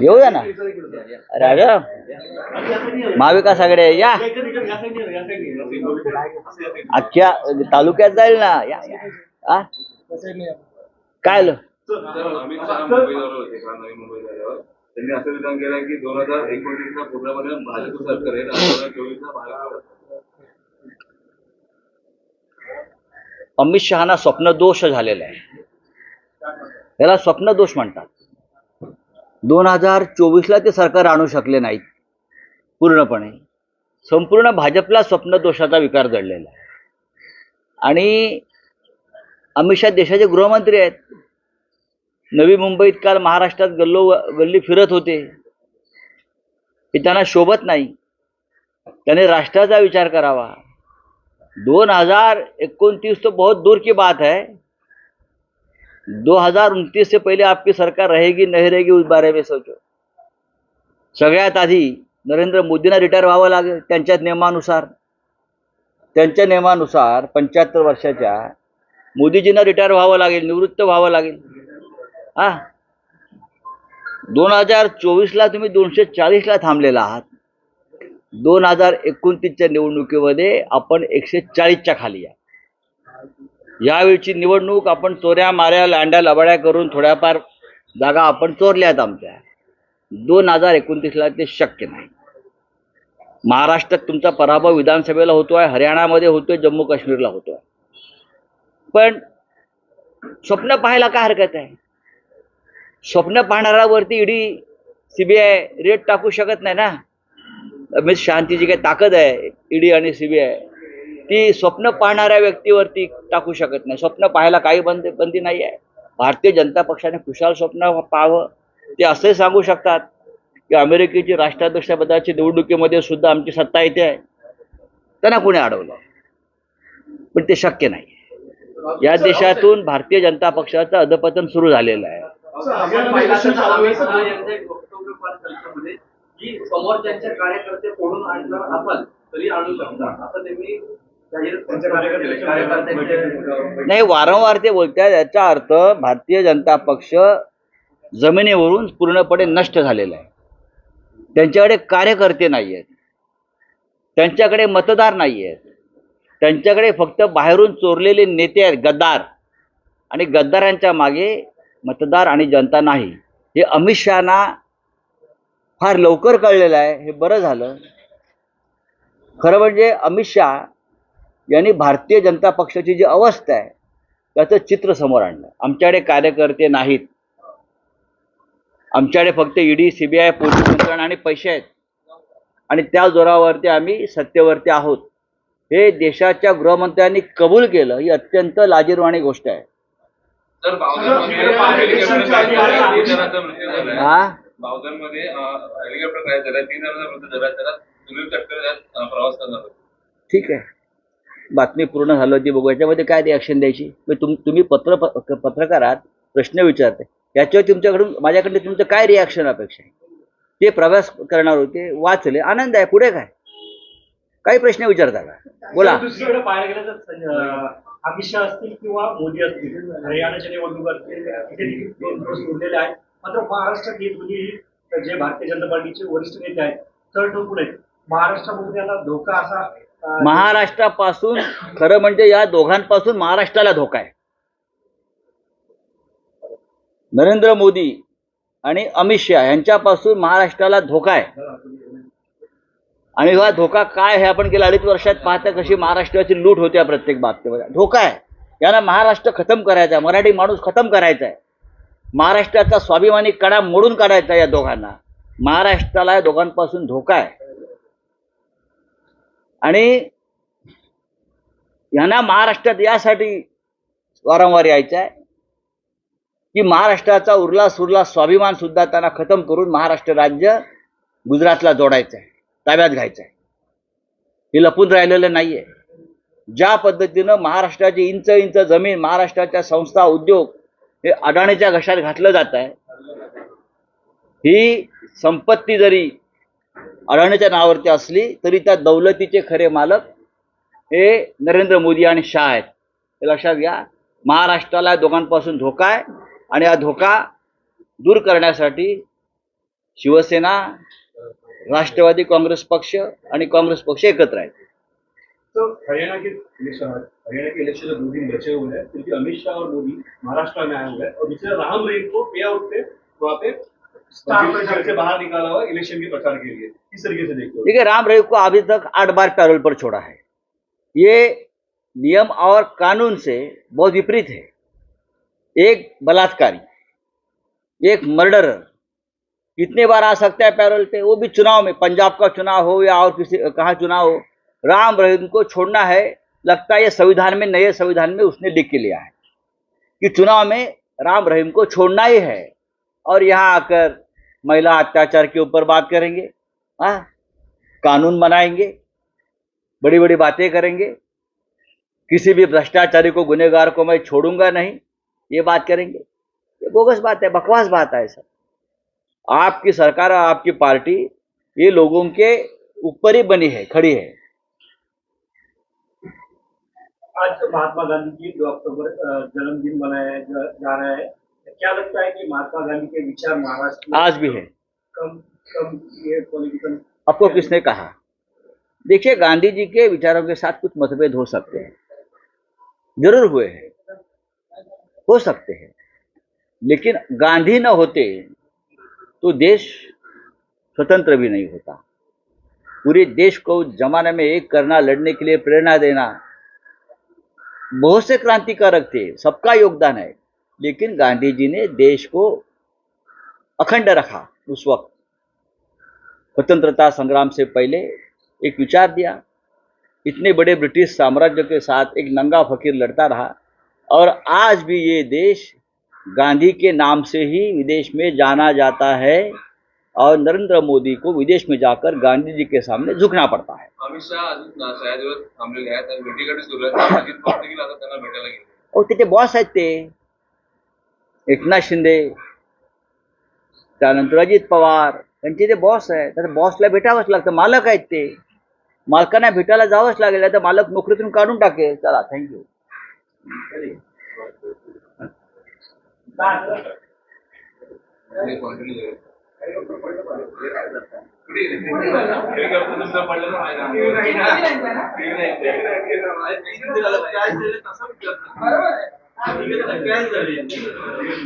येऊया ना. राजा महाविकास आघाडे या. अख्ख्या तालुक्यात जाईल ना. या आ? काय आलं? अमित शहा मुंबईवर होते नवी त्यांनी असं विधान केलं की दोन हजार एकोणतीसला पूर्णपणे भाजप सरकार आहे दोन हजार चोवीसला भाजप अमित शहाना झालेला आहे. याला स्वप्नदोष म्हणतात. दोन हजार चोवीसला ते सरकार आणू शकले नाहीत. पूर्णपणे. संपूर्ण भाजपला स्वप्नदोषाचा विकार जडलेला आहे. आणि अमित शहा देशाचे गृहमंत्री आहेत. नवी मुंबईत काल महाराष्ट्रात गल्लो गल्ली फिरत होते. हे त्यांना शोभत नाही. त्याने राष्ट्राचा विचार करावा. दोन हजार एकोणतीस तो बहुत दूर की बात है. दो हजार उनतीस से पहले आपकी सरकार रहेगी नहीं रहेगी उस बारे में सोचो। सगळ्यात आधी नरेंद्र मोदींना रिटायर व्हावं लागेल त्यांच्या नियमानुसार. त्यांच्या नियमानुसार पंच्याहत्तर वर्षाच्या मोदीजींना रिटायर व्हावं लागेल निवृत्त व्हावं लागेल. हा? दोन हजार चोवीसला तुम्ही दोनशे चाळीसला थांबलेला आहात. दोन हजार एकोणतीसच्या निवडणुकीमध्ये आपण एकशे चाळीसच्या खाली या यावेळीची निवडणूक आपण चोऱ्या माऱ्या लांड्या लबाड्या करून थोड्याफार जागा आपण चोरल्यात आमच्या. दोन हजार एकोणतीसला ते शक्य नाही. महाराष्ट्रात तुमचा पराभव विधानसभेला होतो आहे हरियाणामध्ये होतोय जम्मू काश्मीरला होतोय. पण स्वप्न पाहायला काय हरकत आहे? स्वप्न पाहणाऱ्यावरती ईडी सीबीआय रेट टाकू शकत नाही ना? अमित शांतीची जी काही ताकद आहे ईडी आणि सीबीआय ती स्वप्न पाहणाऱ्या व्यक्तीवरती टाकू शकत नाही. स्वप्न पाहायला काही बंद बंदी नाही आहे. भारतीय जनता पक्षाने खुशाल स्वप्न पाहावं. ते असे सांगू शकतात की अमेरिकेची राष्ट्राध्यक्षपदाची निवडणुकीमध्ये सुद्धा आमची सत्ता येते आहे. त्यांना कोणी अडवलं? पण ते शक्य नाही. या देशातून भारतीय जनता पक्षाचं अधपतन सुरू झालेलं आहे. आपण कार्यकर्ते फोडून आणणार असाल तरी आणू शकता. असं त्यांनी नाही वारंवार ते बोलतात याचा अर्थ भारतीय जनता पक्ष जमिनीवरून पूर्णपणे नष्ट झालेला आहे. त्यांच्याकडे कार्यकर्ते नाही आहेत त्यांच्याकडे मतदार नाही आहेत त्यांच्याकडे फक्त बाहेरून चोरलेले नेते आहेत गद्दार. आणि गद्दारांच्या मागे मतदार आणि जनता नाही. हे अमित शहाना फार लवकर कळलेलं आहे. हे बरं झालं. खरं म्हणजे अमित शहा यांनी भारतीय जनता पक्षाची जी अवस्था आहे त्याचं चित्र समोर आणलं. आमच्याकडे कार्यकर्ते नाहीत. आमच्याकडे फक्त ईडी सीबीआय पोलीस यंत्रणा आणि पैसे आहेत. आणि त्या जोरावरती आम्ही सत्तेवरती आहोत. हे देशाच्या गृहमंत्र्यांनी कबूल केलं. ही अत्यंत लाजीरवाणी गोष्ट आहे. झालाय हा? ठीक आहे. बातमी पूर्ण झालं ती बघू. याच्यामध्ये काय रिॲक्शन द्यायची? मग तुम तुम्ही पत्र पत्रकारात प्रश्न विचारते. याच्यावर तुमच्याकडून माझ्याकडे तुमचं काय रिॲक्शन अपेक्षा आहे? ते प्रवास करणार होते वाचले. आनंद आहे. पुढे काय? काही प्रश्न विचारता का? बोला. दुसरीकडे पाहायला गेलं तर अमित शहा असतील किंवा मोदी असतील हरियाणाच्या निवडणूक असतील तिथे आहेत. मात्र महाराष्ट्रात हे दोन्ही जे भारतीय जनता पार्टीचे वरिष्ठ नेते आहेत तर ठोकून आहेत. महाराष्ट्रामध्ये आता धोका असा महाराष्ट्रापासून खरं म्हणजे या दोघांपासून महाराष्ट्राला धोका आहे. नरेंद्र मोदी आणि अमित शहा यांच्यापासून महाराष्ट्राला धोका आहे. आणि हा धोका काय हे आपण गेल्या अडीच वर्षात पाहता कशी महाराष्ट्राची लूट होते प्रत्येक बाबतीमध्ये. धोका आहे. यांना महाराष्ट्र खतम करायचा आहे. मराठी माणूस खतम करायचा आहे. महाराष्ट्राचा स्वाभिमानी कडा मोडून काढायचा या दोघांना. महाराष्ट्राला या दोघांपासून धोका आहे. आणि यांना महाराष्ट्रात यासाठी वारंवार यायचं आहे की महाराष्ट्राचा उरला सुरला स्वाभिमान सुद्धा त्यांना खतम करून महाराष्ट्र राज्य गुजरातला जोडायचं आहे ताब्यात घ्यायचं आहे. हे लपून राहिलेलं नाहीये. ज्या पद्धतीनं महाराष्ट्राची इंच इंच जमीन महाराष्ट्राच्या संस्था उद्योग हे अडाणीच्या घशात घातलं जात आहे ही संपत्ती जरी अडाणीच्या नावावरती असली तरी त्या दौलतीचे खरे मालक हे नरेंद्र मोदी आणि शाह आहेत. हे लक्षात घ्या. महाराष्ट्राला या दोघांपासून धोका आहे आणि हा धोका दूर करण्यासाठी शिवसेना राष्ट्रवादी काँग्रेस पक्ष आणि काँग्रेस पक्ष एकत्र आहेत. तो हरियाणा के इलेक्शन हरियाणा के इलेक्शन में दो दिन बचे हुए हैं क्योंकि अमित शाह और मोदी महाराष्ट्र में आए हुए हैं और दूसरा राम रहीम को पे आउट पे वहाँ पे से बाहर निकाला हुआ इलेक्शन के प्रचार के लिए। किस तरीके से देखते हो। देखिए राम रहीम को अभी तक आठ बार पैरोल पर छोड़ा है। ये नियम और कानून से बहुत विपरीत है। एक बलात्कारी एक मर्डरर कितने बार आ सकता है पैरोल पे? वो भी चुनाव में पंजाब का चुनाव हो या और किसी कहा चुनाव हो राम रहीम को छोड़ना है। लगता है ये संविधान में नए संविधान में उसने लिख के लिया है कि चुनाव में राम रहीम को छोड़ना ही है। और यहाँ आकर महिला अत्याचार के ऊपर बात करेंगे हाँ? कानून बनाएँगे बड़ी बड़ी बातें करेंगे। किसी भी भ्रष्टाचारी को गुनेगार को मैं छोड़ूँगा नहीं ये बात करेंगे। ये बोगस बात है बकवास बात है सर। आपकी सरकार और आपकी पार्टी ये लोगों के ऊपर ही बनी है खड़ी है। आज महात्मा गांधी की दो अक्टूबर जन्मदिन मनाया जा, जा रहा है क्या लगता है कि महात्मा गांधी के विचार महाराष्ट्र आज भी है। कम कम ये पॉलिटिकल आपको किसने कहा? देखिए गांधी जी के विचारों के साथ कुछ मतभेद हो सकते हैं। ज़रूर हुए हैं। हो सकते हैं। लेकिन गांधी न होते तो देश स्वतंत्र भी नहीं होता। पूरे देश को जमाने में एक करना लड़ने के लिए प्रेरणा देना बहुत से क्रांतिकारक थे। सबका योगदान है। लेकिन गांधी जी ने देश को अखंड रखा उस वक्त। स्वतंत्रता संग्राम से पहले एक विचार दिया। इतने बड़े ब्रिटिश साम्राज्य के साथ एक नंगा फकीर लड़ता रहा और आज भी ये देश गांधी के नाम से ही विदेश में जाना जाता है और नरेंद्र मोदी को विदेश में जाकर गांधी जी के सामने झुकना पड़ता है। अमित शहा एकनाथ शिंदे त्यानंतर अजित पवार त्यांचे जे बॉस आहे तर बॉसला भेटावंच लागतं. मालक आहेत ते. मालकांना भेटायला जावंच लागेल तर मालक नोकरीतून काढून टाकेल. चला थँक्यू कंटिन्यू तुमचं पडलं ना बरोबर आहे. ठीक आहे, तर काय झाली